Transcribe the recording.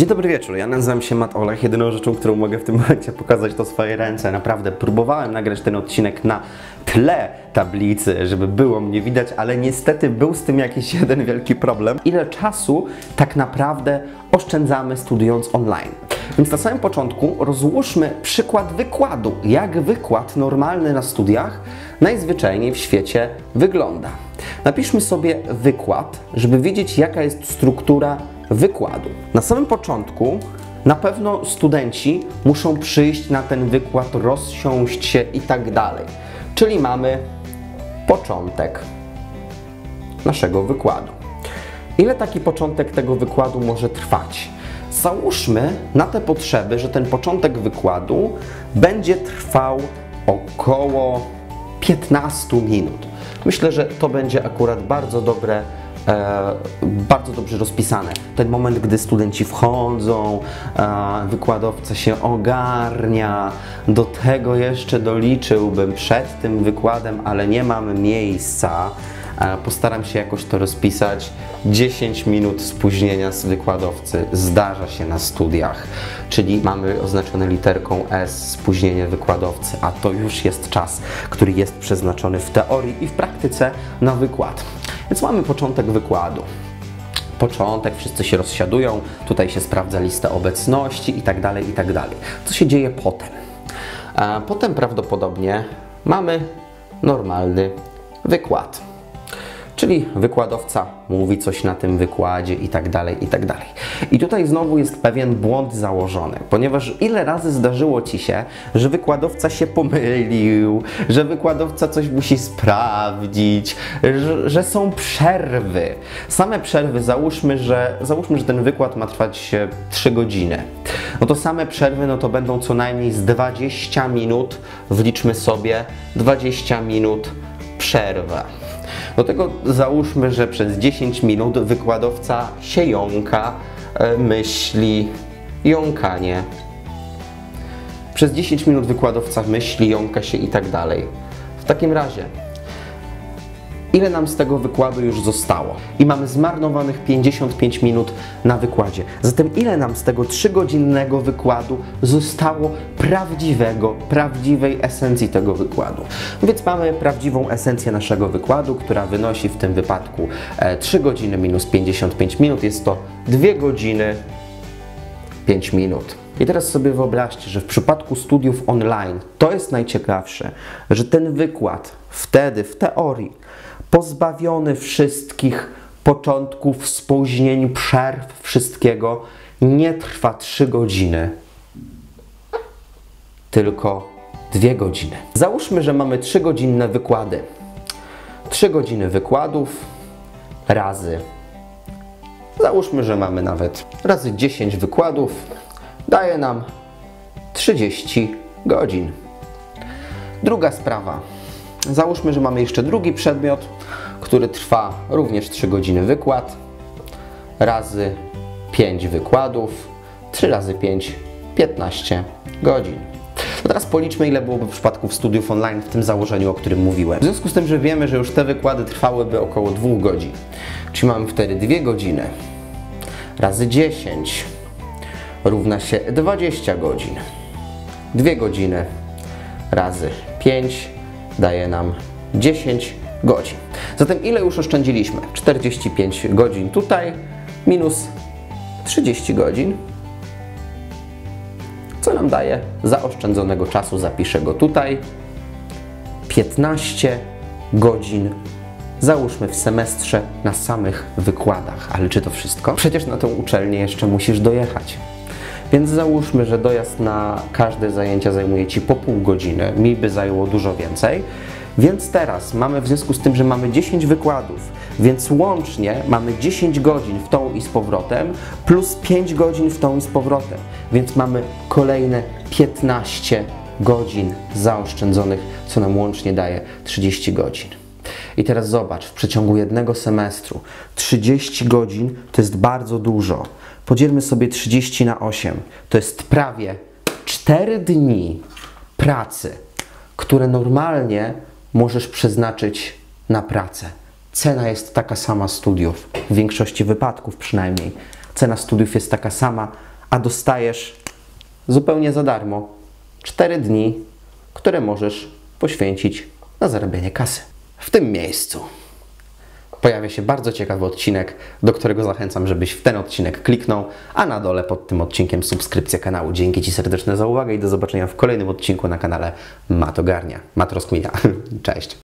Dzień dobry wieczór, ja nazywam się Matt Olech. Jedyną rzeczą, którą mogę w tym momencie pokazać to swoje ręce. Naprawdę próbowałem nagrać ten odcinek na tle tablicy, żeby było mnie widać, ale niestety był z tym jakiś jeden wielki problem. Ile czasu tak naprawdę oszczędzamy studiując online? Więc na samym początku rozłóżmy przykład wykładu, jak wykład normalny na studiach najzwyczajniej w świecie wygląda. Napiszmy sobie wykład, żeby wiedzieć jaka jest struktura wykładu. Na samym początku na pewno studenci muszą przyjść na ten wykład, rozsiąść się i tak dalej. Czyli mamy początek naszego wykładu. Ile taki początek tego wykładu może trwać? Załóżmy na te potrzeby, że ten początek wykładu będzie trwał około 15 minut. Myślę, że to będzie akurat bardzo dobre bardzo dobrze rozpisane. Ten moment, gdy studenci wchodzą, e, wykładowca się ogarnia, do tego jeszcze doliczyłbym przed tym wykładem, ale nie mam miejsca. E, postaram się jakoś to rozpisać. 10 minut spóźnienia z wykładowcy zdarza się na studiach, czyli mamy oznaczone literką S spóźnienie wykładowcy, a to już jest czas, który jest przeznaczony w teorii i w praktyce na wykład. Więc mamy początek wykładu. Początek, wszyscy się rozsiadują, tutaj się sprawdza listę obecności i tak dalej, i tak. Co się dzieje potem? Potem prawdopodobnie mamy normalny wykład. Czyli wykładowca mówi coś na tym wykładzie i tak dalej, i tak dalej. I tutaj znowu jest pewien błąd założony, ponieważ ile razy zdarzyło Ci się, że wykładowca się pomylił, że wykładowca coś musi sprawdzić, że, że są przerwy. Same przerwy, załóżmy że, załóżmy, że ten wykład ma trwać 3 godziny. No to same przerwy, no to będą co najmniej z 20 minut, wliczmy sobie 20 minut przerwę. Do tego załóżmy, że przez 10 minut wykładowca się jąka, e, myśli, jąkanie. Przez 10 minut wykładowca myśli, jąka się i tak dalej. W takim razie ile nam z tego wykładu już zostało. I mamy zmarnowanych 55 minut na wykładzie. Zatem ile nam z tego 3-godzinnego wykładu zostało prawdziwego, prawdziwej esencji tego wykładu. Więc mamy prawdziwą esencję naszego wykładu, która wynosi w tym wypadku 3 e, godziny minus 55 minut. Jest to 2 godziny 5 minut. I teraz sobie wyobraźcie, że w przypadku studiów online to jest najciekawsze, że ten wykład wtedy w teorii pozbawiony wszystkich początków, spóźnień, przerw, wszystkiego, nie trwa 3 godziny, tylko 2 godziny. Załóżmy, że mamy 3-godzinne wykłady. 3 godziny wykładów razy. Załóżmy, że mamy nawet razy 10 wykładów, daje nam 30 godzin. Druga sprawa. Załóżmy, że mamy jeszcze drugi przedmiot, który trwa również 3 godziny wykład, razy 5 wykładów, 3 razy 5, 15 godzin. To teraz policzmy, ile byłoby przypadków studiów online w tym założeniu, o którym mówiłem. W związku z tym, że wiemy, że już te wykłady trwałyby około 2 godzin, czyli mamy wtedy 2 godziny razy 10 równa się 20 godzin. 2 godziny razy 5 daje nam 10 godzin. Zatem ile już oszczędziliśmy? 45 godzin tutaj minus 30 godzin. Co nam daje zaoszczędzonego czasu? Zapiszę go tutaj. 15 godzin załóżmy w semestrze na samych wykładach. Ale czy to wszystko? Przecież na tę uczelnię jeszcze musisz dojechać. Więc załóżmy, że dojazd na każde zajęcia zajmuje Ci po pół godziny, mi by zajęło dużo więcej. Więc teraz mamy w związku z tym, że mamy 10 wykładów, więc łącznie mamy 10 godzin w tą i z powrotem, plus 5 godzin w tą i z powrotem. Więc mamy kolejne 15 godzin zaoszczędzonych, co nam łącznie daje 30 godzin. I teraz zobacz, w przeciągu jednego semestru 30 godzin to jest bardzo dużo. Podzielmy sobie 30 na 8. To jest prawie 4 dni pracy, które normalnie możesz przeznaczyć na pracę. Cena jest taka sama studiów, w większości wypadków przynajmniej. cena studiów jest taka sama, a dostajesz zupełnie za darmo 4 dni, które możesz poświęcić na zarabianie kasy. W tym miejscu pojawia się bardzo ciekawy odcinek, do którego zachęcam, żebyś w ten odcinek kliknął, a na dole pod tym odcinkiem subskrypcja kanału. Dzięki Ci serdeczne za uwagę i do zobaczenia w kolejnym odcinku na kanale Matogarnia. Matroskminia. Cześć.